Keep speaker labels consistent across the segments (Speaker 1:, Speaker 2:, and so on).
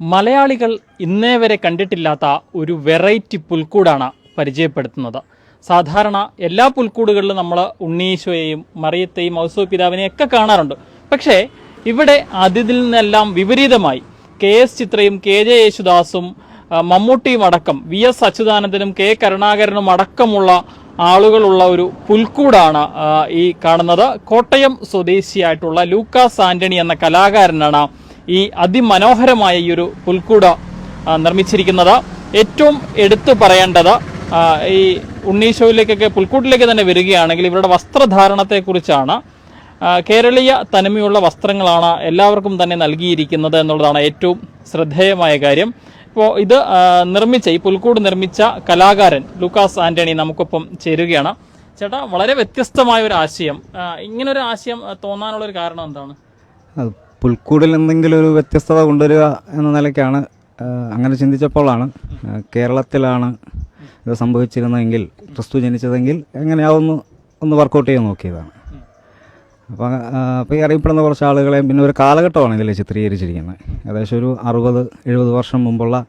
Speaker 1: മലയാളികൾ ഇന്നേ വരെ കണ്ടിട്ടില്ലാത്ത ഒരു വെറൈറ്റി പുൽക്കൂടാണ് പരിചയപ്പെടുത്തുന്നത്. സാധാരണ എല്ലാ പുൽക്കൂടുകളിലും നമ്മൾ ഉണ്ണീശോയെയും മറിയത്തെയും ഔസോ പിതാവിനെയും ഒക്കെ കാണാറുണ്ട്. പക്ഷേ ഇവിടെ അതിഥിൽ നിന്നെല്ലാം വിപരീതമായി. കെ എസ് ചിത്രയും കെ ജെ യേശുദാസും മമ്മൂട്ടിയും അടക്കം വി എസ് അച്യുതാനന്ദനും കെ കരുണാകരനും അടക്കമുള്ള ആളുകളുള്ള ഒരു പുൽക്കൂടാണ് ഈ കാണുന്നത്. കോട്ടയം സ്വദേശിയായിട്ടുള്ള ലൂക്കാസ് ആന്റണി എന്ന കലാകാരനാണ് ഈ അതിമനോഹരമായ ഈ ഒരു പുൽക്കൂട നിർമ്മിച്ചിരിക്കുന്നത്. ഏറ്റവും എടുത്തു പറയേണ്ടത് ഈ ഉണ്ണീശോയിലേക്കൊക്കെ പുൽക്കൂട്ടിലേക്ക് തന്നെ വരികയാണെങ്കിൽ ഇവരുടെ വസ്ത്രധാരണത്തെക്കുറിച്ചാണ്. കേരളീയ തനിമയുള്ള വസ്ത്രങ്ങളാണ് എല്ലാവർക്കും തന്നെ നൽകിയിരിക്കുന്നത് എന്നുള്ളതാണ് ഏറ്റവും ശ്രദ്ധേയമായ കാര്യം. ഇപ്പോൾ ഇത് നിർമ്മിച്ച ഈ പുൽക്കൂട് നിർമ്മിച്ച കലാകാരൻ ലൂക്കാസ് ആന്റണി നമുക്കൊപ്പം ചേരുകയാണ്. ചേട്ടാ വളരെ വ്യത്യസ്തമായ ഒരു ആശയം. ഇങ്ങനൊരു ആശയം തോന്നാനുള്ളൊരു കാരണം എന്താണ്?
Speaker 2: പുൽക്കൂടിൽ എന്തെങ്കിലും ഒരു വ്യത്യസ്തത കൊണ്ടുവരിക എന്ന നിലയ്ക്കാണ് അങ്ങനെ ചിന്തിച്ചപ്പോഴാണ് കേരളത്തിലാണ് ഇത് സംഭവിച്ചിരുന്നതെങ്കിൽ ക്രിസ്തു ജനിച്ചതെങ്കിൽ എങ്ങനെയാവുന്നു ഒന്ന് വർക്കൗട്ട് ചെയ്ത് നോക്കിയതാണ്. അപ്പോൾ അപ്പോൾ ഈ അറിയപ്പെടുന്ന കുറച്ച് ആളുകളെയും പിന്നെ ഒരു കാലഘട്ടമാണ് ഇതിൽ ചിത്രീകരിച്ചിരിക്കുന്നത്. ഏകദേശം ഒരു അറുപത് എഴുപത് വർഷം മുമ്പുള്ള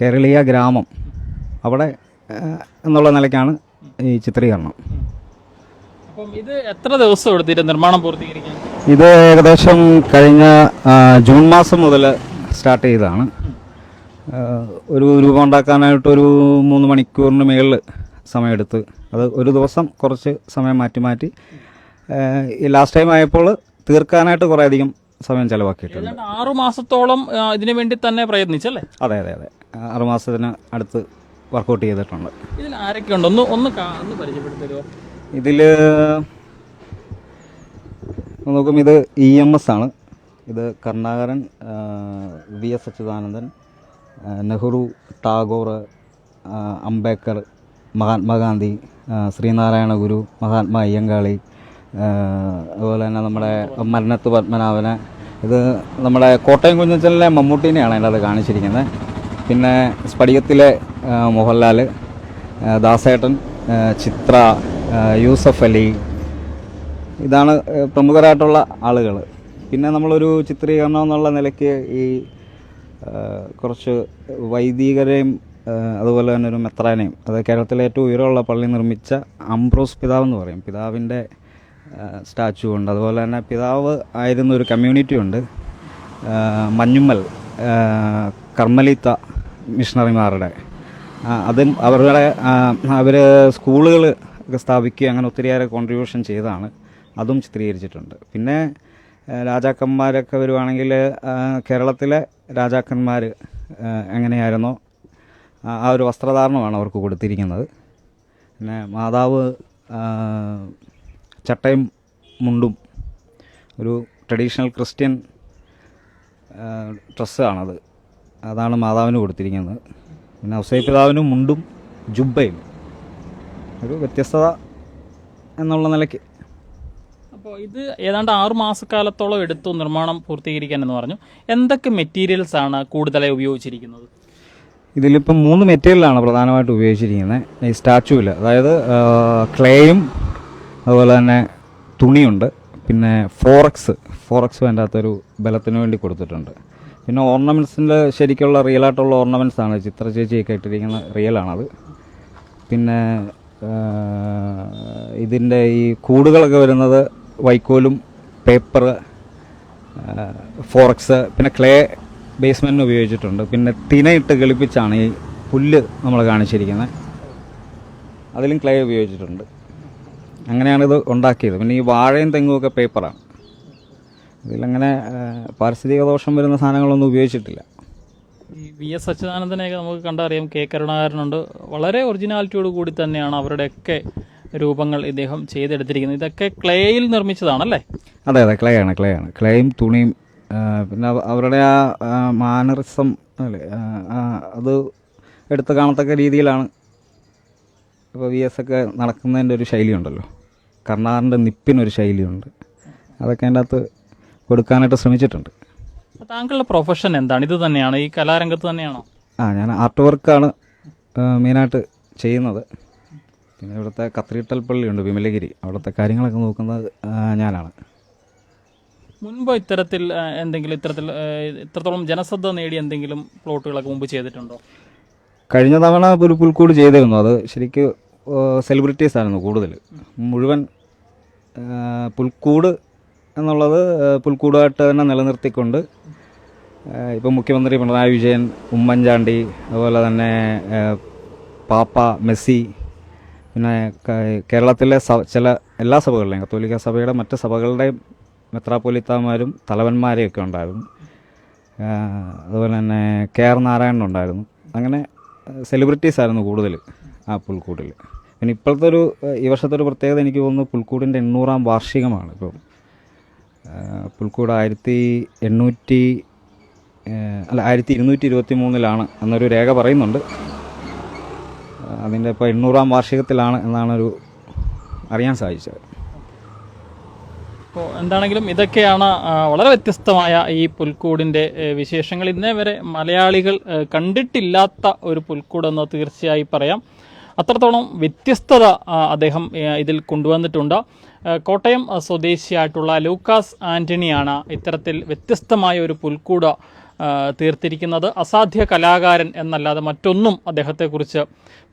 Speaker 2: കേരളീയ ഗ്രാമം അവിടെ എന്നുള്ള നിലയ്ക്കാണ് ഈ ചിത്രീകരണം.
Speaker 1: അപ്പം ഇത് എത്ര ദിവസം എടുത്തിട്ട് നിർമ്മാണം പൂർത്തീകരിക്കാൻ?
Speaker 2: ഇത് ഏകദേശം കഴിഞ്ഞ ജൂൺ മാസം മുതൽ സ്റ്റാർട്ട് ചെയ്തതാണ്. ഒരു രൂപ ഉണ്ടാക്കാനായിട്ട് ഒരു മൂന്ന് മണിക്കൂറിന് മുകളിൽ സമയമെടുത്ത് അത് ഒരു ദിവസം കുറച്ച് സമയം മാറ്റി മാറ്റി ഈ ലാസ്റ്റ് ടൈം ആയപ്പോൾ തീർക്കാനായിട്ട് കുറേ അധികം സമയം ചിലവാക്കിയിട്ടുണ്ട്.
Speaker 1: ആറു മാസത്തോളം ഇതിനു വേണ്ടി തന്നെ പ്രയത്നിച്ചല്ലേ?
Speaker 2: അതെ അതെ അതെ. ആറുമാസത്തിന് അടുത്ത് വർക്കൗട്ട് ചെയ്തിട്ടുണ്ട്.
Speaker 1: ഇതിൽ ആരൊക്കെ ഉണ്ട് ഒന്ന് ഒന്ന് പരിചയപ്പെടുത്തരുമോ ഒന്ന് പരിചയപ്പെടുത്തി തരുമോ
Speaker 2: ഇതിൽ നോക്കും ഇത് ഇ എം എസ് ആണ്. ഇത് കർണാകരൻ വി എസ് അച്യുതാനന്ദൻ നെഹ്റു ടാഗോർ അംബേദ്കർ മഹാത്മാഗാന്ധി ശ്രീനാരായണ ഗുരു മഹാത്മാ അയ്യങ്കാളി അതുപോലെ തന്നെ നമ്മുടെ മരണത്ത് പത്മനാഭനെ. ഇത് നമ്മുടെ കോട്ടയം കുഞ്ഞച്ചലിലെ മമ്മൂട്ടീനെയാണ് അതിന്റെ അത് കാണിച്ചിരിക്കുന്നത്. പിന്നെ സ്പടികത്തിലെ മോഹൻലാൽ ദാസേട്ടൻ ചിത്ര യൂസഫ് അലി ഇതാണ് പ്രമുഖരായിട്ടുള്ള ആളുകൾ പിന്നെ നമ്മളൊരു ചിത്രീകരണം എന്നുള്ള നിലയ്ക്ക് ഈ കുറച്ച് വൈദികരെയും അതുപോലെ തന്നെ ഒരു മെത്രാനെയും അത് കേരളത്തിലെ ഏറ്റവും ഉയരമുള്ള പള്ളി നിർമ്മിച്ച അംബ്രോസ് പിതാവ് എന്ന് പറയും. പിതാവിന്റെ സ്റ്റാച്ചു ഉണ്ട്. അതുപോലെ തന്നെ പിതാവ് ആയിരുന്ന ഒരു കമ്മ്യൂണിറ്റി ഉണ്ട്. മഞ്ഞുമ്മൽ കർമ്മലിത്ത മിഷണറിമാരുടെ. അതും അവരുടെ അവർ സ്കൂളുകൾ ഒക്കെ സ്ഥാപിക്കുകയും അങ്ങനെ ഒത്തിരിയേറെ കോൺട്രിബ്യൂഷൻ ചെയ്തതാണ്. അതും ചിത്രീകരിച്ചിട്ടുണ്ട്. പിന്നെ രാജാക്കന്മാരൊക്കെ വരുവാണെങ്കിൽ കേരളത്തിലെ രാജാക്കന്മാർ എങ്ങനെയായിരുന്നോ? ആ ഒരു വസ്ത്രധാരണമാണ് അവർക്ക് കൊടുത്തിരിക്കുന്നത്. പിന്നെ മാതാവ് ചട്ടയും മുണ്ടും ഒരു ട്രഡീഷണൽ ക്രിസ്ത്യൻ ഡ്രസ്സ് ഡ്രസ്സാണത്. അതാണ് മാതാവിന് കൊടുത്തിരിക്കുന്നത്. പിന്നെ ഔസൈപിതാവിനും മുണ്ടും ജുബയും ഒരു വ്യത്യസ്തത എന്നുള്ള നിലയ്ക്ക്
Speaker 1: അപ്പോൾ ഇത് ഏതാണ്ട് ആറു മാസക്കാലത്തോളം എടുത്തു നിർമ്മാണം പൂർത്തീകരിക്കാൻ എന്ന് പറഞ്ഞു. എന്തൊക്കെ മെറ്റീരിയൽസ് ആണ് കൂടുതലായി ഉപയോഗിച്ചിരിക്കുന്നത്?
Speaker 2: ഇതിലിപ്പം മൂന്ന് മെറ്റീരിയലാണ് പ്രധാനമായിട്ട് ഉപയോഗിച്ചിരിക്കുന്നത്. ഈ സ്റ്റാച്ചുവിൽ അതായത് ക്ലേയും അതുപോലെ തന്നെ തുണിയുണ്ട്. പിന്നെ ഫോറക്സ് ഫോറക്സ് അകത്തൊരു ബലത്തിന് വേണ്ടി കൊടുത്തിട്ടുണ്ട്. പിന്നെ ഓർണമെന്റ്സിന്റെ ശരിക്കുള്ള റിയലായിട്ടുള്ള ഓർണമെന്റ്സ് ആണ്. ചിത്ര ചേച്ചിയൊക്കെ ഇട്ടിരിക്കുന്ന റിയലാണത് പിന്നെ ഇതിന്റെ ഈ കൂടുകളൊക്കെ വരുന്നത് വൈക്കോലും പേപ്പർ ഫോറക്സ് പിന്നെ ക്ലേ ബേസ്മെന്റിന് ഉപയോഗിച്ചിട്ടുണ്ട്. പിന്നെ തിനയിട്ട് കളിപ്പിച്ചാണ് ഈ പുല്ല് നമ്മൾ കാണിച്ചിരിക്കുന്നത്. അതിലും ക്ലേ ഉപയോഗിച്ചിട്ടുണ്ട്. അങ്ങനെയാണിത് ഉണ്ടാക്കിയത്. പിന്നെ ഈ വാഴയും തെങ്ങും ഒക്കെ പേപ്പറാണ്. ഇതിലങ്ങനെ പാരിസ്ഥിതിക ദോഷം വരുന്ന സാധനങ്ങളൊന്നും ഉപയോഗിച്ചിട്ടില്ല.
Speaker 1: ഈ വി എസ് അച്യുതാനന്ദനെയൊക്കെ നമുക്ക് കണ്ടറിയാം. കെ കരുണാകരനുണ്ട്. വളരെ ഒറിജിനാലിറ്റിയോട് കൂടി തന്നെയാണ് അവരുടെയൊക്കെ രൂപങ്ങൾ ഇദ്ദേഹം ചെയ്തെടുത്തിരിക്കുന്നത്. ഇതൊക്കെ ക്ലേയിൽ നിർമ്മിച്ചതാണല്ലേ?
Speaker 2: അതെ അതെ. ക്ലേ ആണ് ക്ലേ ആണ് ക്ലേയും തുണിയും പിന്നെ അവരുടെ ആ മാനറിസം അല്ലേ അത് എടുത്ത് കാണത്തക്ക രീതിയിലാണ് ഇപ്പോൾ വി എസ് ഒക്കെ നടക്കുന്നതിന്റെ ഒരു ശൈലിയുണ്ടല്ലോ. കർണാടന്റെ നിപ്പിനൊരു ശൈലിയുണ്ട്. അതൊക്കെ അതിന്റെ അകത്ത് കൊടുക്കാനായിട്ട് ശ്രമിച്ചിട്ടുണ്ട്.
Speaker 1: താങ്കളുടെ പ്രൊഫഷൻ എന്താണ്? ഇത് തന്നെയാണ്? ഈ കലാരംഗത്ത് തന്നെയാണോ?
Speaker 2: ആ ഞാൻ ആർട്ട് വർക്കാണ് മെയിനായിട്ട് ചെയ്യുന്നത്. പിന്നെ ഇവിടുത്തെ പള്ളി പള്ളിയുണ്ട് വിമലഗിരി. അവിടുത്തെ കാര്യങ്ങളൊക്കെ നോക്കുന്നത് ഞാനാണ്.
Speaker 1: മുൻപ് ഇത്തരത്തിൽ എന്തെങ്കിലും ഇത്തരത്തിൽ ഇത്രത്തോളം ജനശ്രദ്ധ നേടി എന്തെങ്കിലും പ്ലോട്ടുകളൊക്കെ മുമ്പ് ചെയ്തിട്ടുണ്ടോ?
Speaker 2: കഴിഞ്ഞ തവണ ഒരു പുൽക്കൂട് ചെയ്തിരുന്നു. അത് ശരിക്ക് സെലിബ്രിറ്റീസ് ആയിരുന്നു കൂടുതൽ. മുഴുവൻ പുൽക്കൂട് എന്നുള്ളത് പുൽക്കൂടായിട്ട് തന്നെ നിലനിർത്തിക്കൊണ്ട് ഇപ്പം മുഖ്യമന്ത്രി പിണറായി വിജയൻ ഉമ്മൻചാണ്ടി അതുപോലെ തന്നെ പാപ്പ മെസ്സി പിന്നെ കേരളത്തിലെ സ ചില എല്ലാ സഭകളിലെയും കത്തോലിക്ക സഭയുടെ മറ്റ് സഭകളുടെയും മെത്രാപ്പൊലിത്താമാരും തലവന്മാരെയൊക്കെ ഉണ്ടായിരുന്നു. അതുപോലെ തന്നെ കെ ആർ നാരായണൻ ഉണ്ടായിരുന്നു. അങ്ങനെ സെലിബ്രിറ്റീസ് ആയിരുന്നു കൂടുതൽ ആ പുൽക്കൂട്ടിൽ പിന്നെ ഇപ്പോഴത്തെ ഒരു ഈ വർഷത്തെ ഒരു പ്രത്യേകത എനിക്ക് തോന്നുന്നു പുൽക്കൂടിന്റെ എണ്ണൂറാം വാർഷികമാണ് ഇപ്പോൾ പുൽക്കൂട് ആയിരത്തി എണ്ണൂറ്റി അല്ല ആയിരത്തി ഇരുന്നൂറ്റി ഇരുപത്തി മൂന്നിലാണ് എന്നൊരു രേഖ പറയുന്നുണ്ട്. അതിന്റെ ഇപ്പോൾ എണ്ണൂറാം വാർഷികത്തിലാണ് എന്നാണ് ഒരു അറിയാൻ സാധിച്ചത്.
Speaker 1: അപ്പോൾ എന്താണെങ്കിലും ഇതൊക്കെയാണ് വളരെ വ്യത്യസ്തമായ ഈ പുൽക്കൂടിന്റെ വിശേഷങ്ങൾ. ഇന്നേ വരെ മലയാളികൾ കണ്ടിട്ടില്ലാത്ത ഒരു പുൽക്കൂടെന്ന് തീർച്ചയായി പറയാം. അത്രത്തോളം വ്യത്യസ്തത അദ്ദേഹം ഇതിൽ കൊണ്ടുവന്നിട്ടുണ്ട്. കോട്ടയം സ്വദേശിയായിട്ടുള്ള ലൂക്കാസ് ആന്റണിയാണ് ഇത്തരത്തിൽ വ്യത്യസ്തമായ ഒരു പുൽക്കൂട് തീർത്തിരിക്കുന്നത് അസാധ്യ കലാകാരൻ എന്നല്ലാതെ മറ്റൊന്നും അദ്ദേഹത്തെക്കുറിച്ച്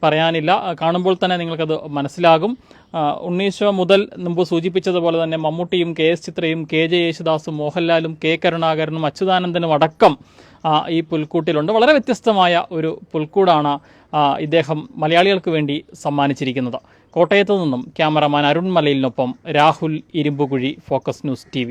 Speaker 1: പറയാനില്ല. കാണുമ്പോൾ തന്നെ നിങ്ങൾക്കത് മനസ്സിലാകും. ഉണ്ണീശോ മുതൽ മുമ്പ് സൂചിപ്പിച്ചതുപോലെ തന്നെ മമ്മൂട്ടിയും കെ എസ് ചിത്രയും കെ ജെ യേശുദാസും മോഹൻലാലും കെ കരുണാകരനും അച്യുതാനന്ദനും അടക്കം ഈ പുൽക്കൂട്ടിലുണ്ട്. വളരെ വ്യത്യസ്തമായ ഒരു പുൽക്കൂടാണ് ഇദ്ദേഹം മലയാളികൾക്ക് വേണ്ടി സമ്മാനിച്ചിരിക്കുന്നത്. കോട്ടയത്തു നിന്നും cameraman Arun മലയിലിനൊപ്പം Rahul Irumbukuzhi focus news T